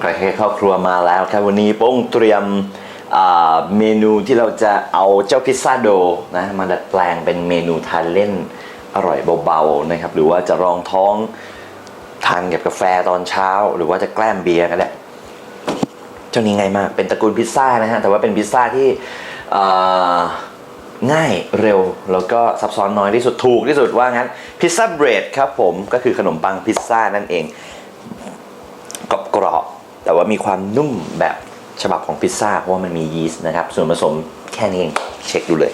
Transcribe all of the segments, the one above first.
ใครเข้าครัวมาแล้วครับวันนี้โป้งเตรียมเมนูที่เราจะเอาเจ้าพิซซ่าโดนะมาดัดแปลงเป็นเมนูทานเล่นอร่อยเบาๆนะครับ หรือว่าจะรองท้องทานกับกาแฟตอนเช้า หรือว่าจะแกล้มเบียร์ก็ได้เจ้านี้ง่ายมากเป็นตระกูลพิซซ่านะฮะแต่ว่าเป็นพิซซ่าที่ง่ายเร็วแล้วก็ซับซ้อนน้อยที่สุดถูกที่สุดว่างั้นพิซซ่าเบรดครับผมก็คือขนมปังพิซซ่านั่นเองกรอบ แต่ว่ามีความนุ่มแบบฉบับของพิซซ่าเพราะว่ามันมียีสต์นะครับ ส่วนผสมแค่นี้เองเช็คดูเลย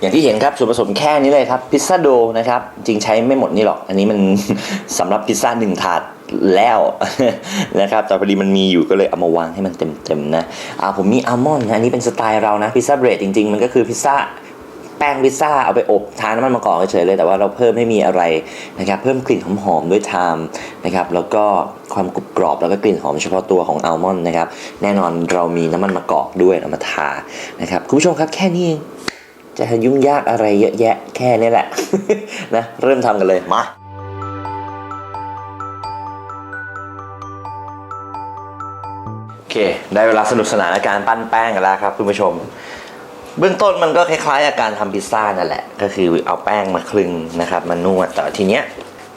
อย่างที่เห็นครับส่วนผสมแค่นี้เลยครับพิซซ่าโดนะครับจริงใช้ไม่หมดนี่หรอก อันนี้มันสำหรับพิซซ่าหนึ่งถาดแล้วนะครับแต่พอดีมันมีอยู่ก็เลยเอามาวางให้มันเต็มๆนะอ่าผมมีอัลมอนด์นะอันนี้เป็นสไตล์เรานะพิซซ่าเบรดจริงๆ มันก็คือพิซซ่า ป้งพิซซ่าเอาไปอบทานน้ำมันมะกอกเฉยเลยแต่ว่าเราเพิ่มให้มีอะไรนะครับเพิ่มกลิ่นหอมๆด้วยไทม์นะครับแล้วก็ความกรุบกรอบแล้วก็กลิ่นหอมเฉพาะตัวของอัลมอนด์นะครับแน่นอนเรามีน้ำมันมะกอกด้วยเอามาทานะครับคุณผู้ชมครับแค่นี้เองจะยุ่งยากอะไรเยอะแยะแค่นี้แหละนะเริ่มทำกันเลยมาโอเค ได้เวลาสนุกสนานในการปั้นแป้งกันแล้วครับคุณผู้ชม เบื้องต้นมันก็คล้ายๆกับการทำพิซซ่านั่นแหละ ก็คือเอาแป้งมาคลึงนะครับมานวดแต่ทีเนี้ย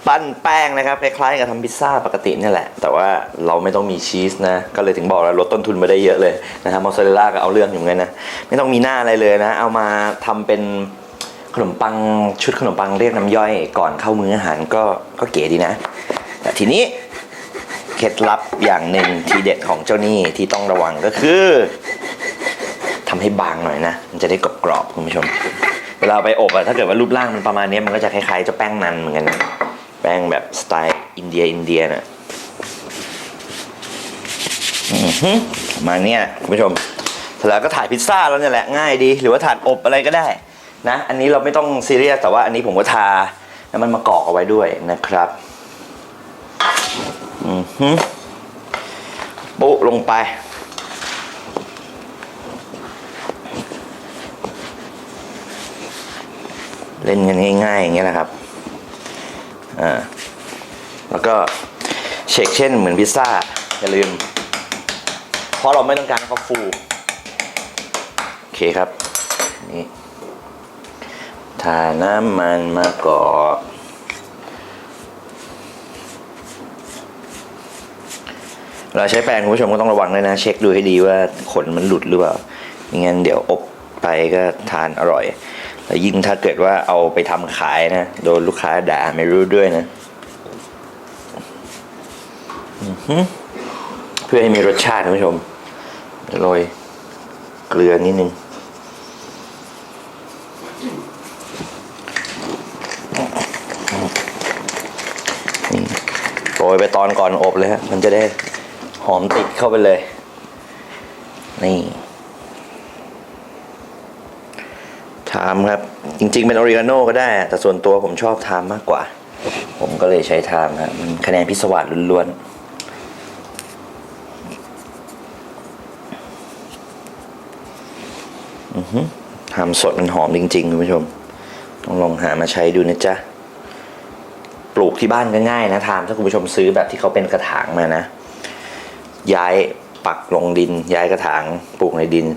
ปั้นแป้งนะครับคล้ายๆกับทำพิซซ่าปกตินี่แหละ แต่ว่าเราไม่ต้องมีชีสนะ ก็เลยถึงบอกแล้วลดต้นทุนมาได้เยอะเลยนะครับมอสซาเรลล่าก็เอาเรื่องอยู่เหมือนะไม่ต้องมีหน้าอะไรเลยนะ เอามาทำเป็นขนมปังชุดขนมปังเรียกน้ำย่อยก่อนเข้ามื้ออาหารก็ก็เก๋ดีนะ แต่ทีนี้เคล็ดลับอย่างหนึ่งทีเด็ดของเจ้านี่ที่ต้องระวังก็คือ ทำให้บางหน่อยนะ มันจะได้กรอบๆคุณผู้ชม เวลาไปอบอะถ้าเกิดว่ารูปร่างมันประมาณนี้มันก็จะคล้ายๆเจ้าแป้งนันเหมือนกันนะ แป้งแบบสไตล์อินเดียอินเดียนะอือหือประมาเนี้ยคุณผู้ชมเสร็จแล้วก็ถ่ายพิซซ่าแล้วเนี่ยแหละง่ายดี หรือว่าถ่านอบอะไรก็ได้นะ อันนี้เราไม่ต้องซีเรียสแต่ว่าอันนี้ผมก็ทาน้ำมันมะกอกเอาไว้ด้วยนะครับอือหือปุ๊ลงไป เล่นกันง่ายๆอย่างเงี้ยนะครับอ่าแล้วก็เช็คเช่นเหมือนพิซซ่าอย่าลืม เพราะเราไม่ต้องการให้เขาฟูโอเคครับนี่ทาน้ำมันมะกอกเราใช้แปรงคุณผู้ชมก็ต้องระวังด้วยนะ เช็คดูให้ดีว่าขนมันหลุดหรือเปล่าไม่งั้นเดี๋ยวอบไปก็ทานอร่อย แล้วยิ่งถ้าเกิดว่าเอาไปทำขายนะ โดนลูกค้าด่าไม่รู้ด้วยนะเพื่อให้มีรสชาติคุณผู้ชมโรยเกลือนิดนึงนี่โรยไปตอนก่อนอบเลยฮะ มันจะได้หอมติดเข้าไปเลย นี่ ทามครับ จริง ๆ เป็นออริกาโน่ก็ได้ แต่ส่วนตัวผมชอบทามมากกว่า ผมก็เลยใช้ทามครับมันคะแนนพิศวาสล้วนๆทามสดมันหอมจริง ๆ คุณผู้ชม ต้องลองหามาใช้ดูนะจ๊ะ ปลูกที่บ้านก็ง่ายนะทาม ถ้าคุณผู้ชมซื้อแบบที่เขาเป็นกระถางมานะ ย้ายปักลงดิน ย้ายกระถางปลูกในดิน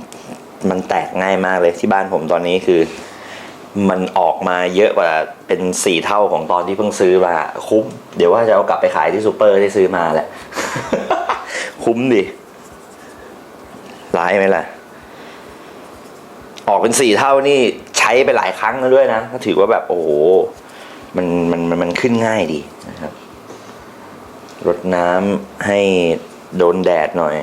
มันแตกง่ายมากเลยที่บ้านผมตอนนี้คือ มันออกมาเยอะกว่าเป็นสี่เท่าของตอนที่เพิ่งซื้อมาคุ้ม เดี๋ยวว่าจะเอากลับไปขายที่ซูเปอร์ที่ซื้อมาแหละ คุ้มดิร้ายไหมล่ะ ออกเป็นสี่เท่านี่ใช้ไปหลายครั้งแล้วด้วยนะก็ถือว่าแบบโอ้โหมันมันมันมันขึ้นง่ายดีนะครับรดน้ำให้โดนแดดหน่อย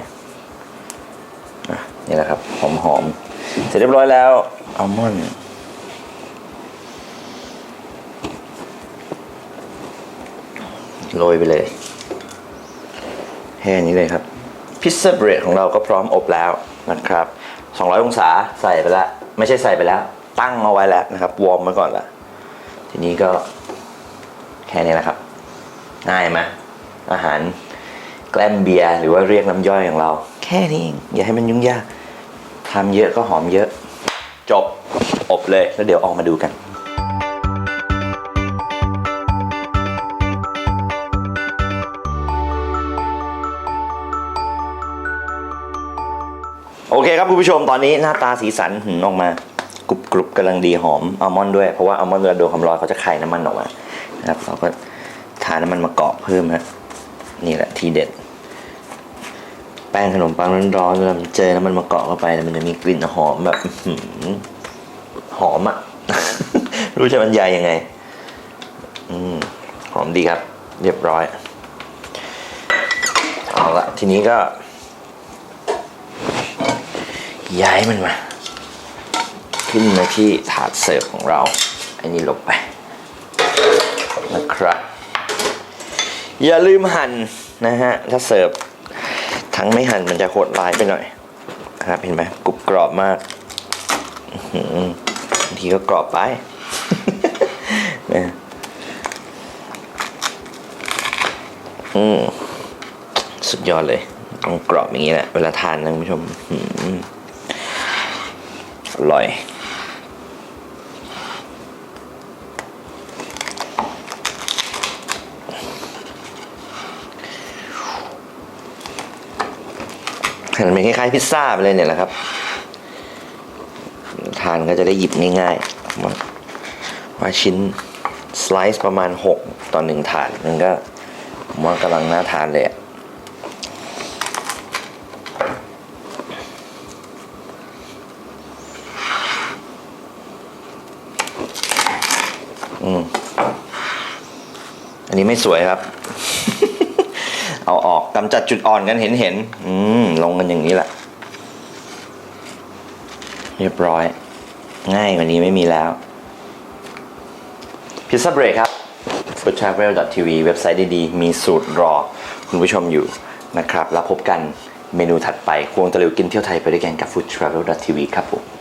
อะนี่แหละครับห หอมๆ เสร็จเรียบร้อยแล้วอัลมอนด์โรยไปเลยแค่นี้เลยครับ พิซซ่าเบรดของเราก็พร้อมอบแล้วนะครับ 200 องศาใส่ไปแล้วไม่ใช่ใส่ไปแล้ว ตั้งเอาไว้แล้วนะครับ วอร์มไว้ก่อนละทีนี้ก็แค่นี้แหละครับง่ายไหมอาหารแกล้มเบียร์หรือว่าเรียกน้ำย่อยของเรา แค่นี้เองอย่าให้มันยุ่งยาก ทำเยอะก็หอมเยอะ จบอบเลยแล้วเดี๋ยวออกมาดูกันโอเคครับคุณผู้ชมตอนนี้หน้าตาสีสันหืมออกมากรุบกรุบกำลังดีหอมอัลมอนด์ด้วย เพราะว่าอัลมอนด์เวลาโดนความร้อนเขาจะไข่น้ำมันออกมานะครับเราก็ทาน้ำมันมะกาะเพิ่มฮะนี่แหละทีเด็ด ป้งขนมปังร้อนๆเวลามันเจอน้ำมันมะกอกเข้าไปมันจะมีกลิ่นหอมแบบหอหอมอะรู้จะบรรยายยังไง อืมหอมดีครับ เรียบร้อย เอาละทีนี้ก็ ย้ายมันมา ขึ้นมาที่ถาดเสิร์ฟของเรา อันนี้ลงไปนะครับ อย่าลืมหั่นนะฮะ ถ้าเสิร์ฟ ทั้งไม่หั่นมันจะโหดร้ายไปหน่อยนะครับเห็นไหมกรุบกรอบมากบางทีก็กรอบไปนะอืมสุดยอดเลยต้องกรอบอย่างนี้แหละเวลาทานนะคุณผู้ชมอร่อย หั่นเป็นคล้ายๆพิซซ่าไปเลยเนี่ยแหละครับ ทานก็จะได้หยิบง่ายๆว่าว่าชิ้นสไลซ์ประมาณ 6 ต่อหนึ่งถาดมันก็ผมว่ากำลังน่าทานเลยอะอืมอันนี้ไม่สวยครับ เอาออกกำจัดจุดอ่อนกันเห็นเห็นอืมลงกันอย่างนี้แหละ เรียบร้อย ง่ายกว่านี้ไม่มีแล้วพิซซ่าเบรกครับ foodtravel.tv เว็บไซต์ดีๆ มีสูตรรอคุณผู้ชมอยู่นะครับ แล้วพบกันเมนูถัดไป ควงตะลิวกินเที่ยวไทยไปด้วยกันกับ foodtravel.tv ครับผม